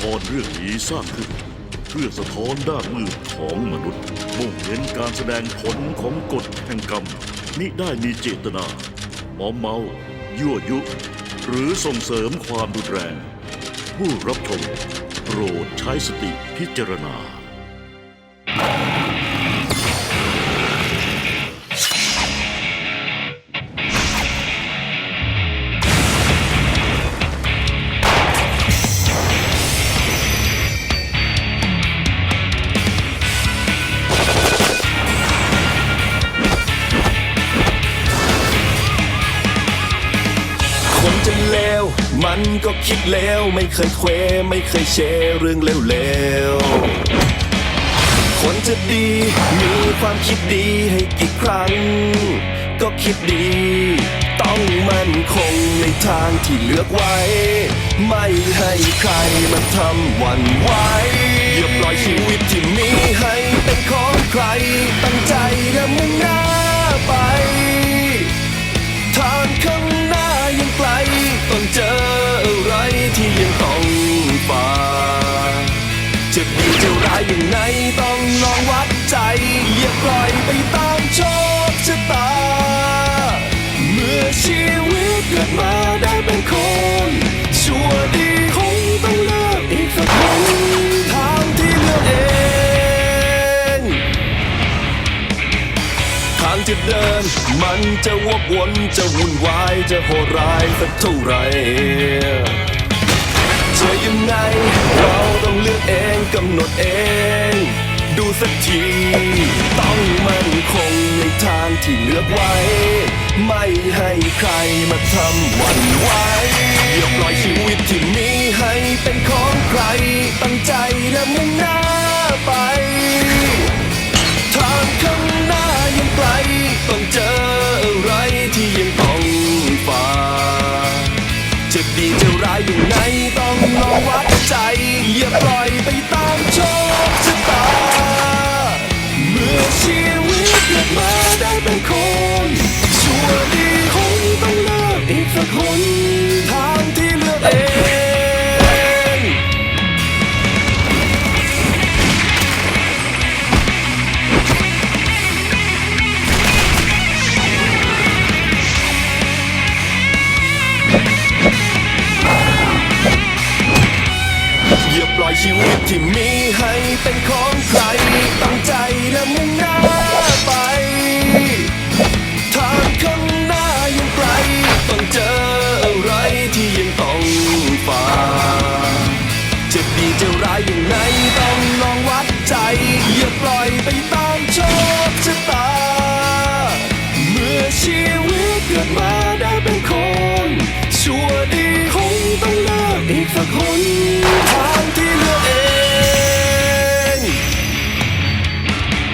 ครเรื่องนี้สร้างขึ้น เพื่อสะท้อนด้านมืดของมนุษย์มุ่งเน้นการแสดงผลของกฎแห่งกรรมมิได้มีเจตนามอมเมายั่วยุ หรือส่งเสริมความรุนแรง ผู้รับชมโปรดใช้สติพิจารณา มันก็คิดเลวไม่เคยเควไม่เคยเชเรื่องเลวๆคนจะดี มีความคิดดีให้กี่ครั้ง ก็คิดดี ต้องมั่นคงในทางที่เลือกไว้ ไม่ให้ใครมาทำหวันไหวอย่าปล่อย จะเดิน มันจะวกวนจะวุ่นวายจะโหดร้ายสักเท่าไรจะยังไง เราต้องเลือกเองกำหนดเอง ดูสักที ต้องมั่นคงในทางที่เลือกไว้ ไม่ให้ใครมาทำหวั่นไหวอย่าปล่อยชีวิตที่มี ใจอย่าปล่อยไปตา ชีวิตที่มีให้เป็นของใคร ตั้งใจและมุ่งหน้าไป ทางข้างหน้ายังไกล ต้องเจออะไรที่ยังต้องฝ่าจะดีจะร้ายอย่างไหนต้องลองวัดใจ อย่าปล่อยไปตามโชคชะตา เมื่อชีวิตเกิดมาได้เป็นคน ชั่วดีคงต้องเลือกอีกสักคน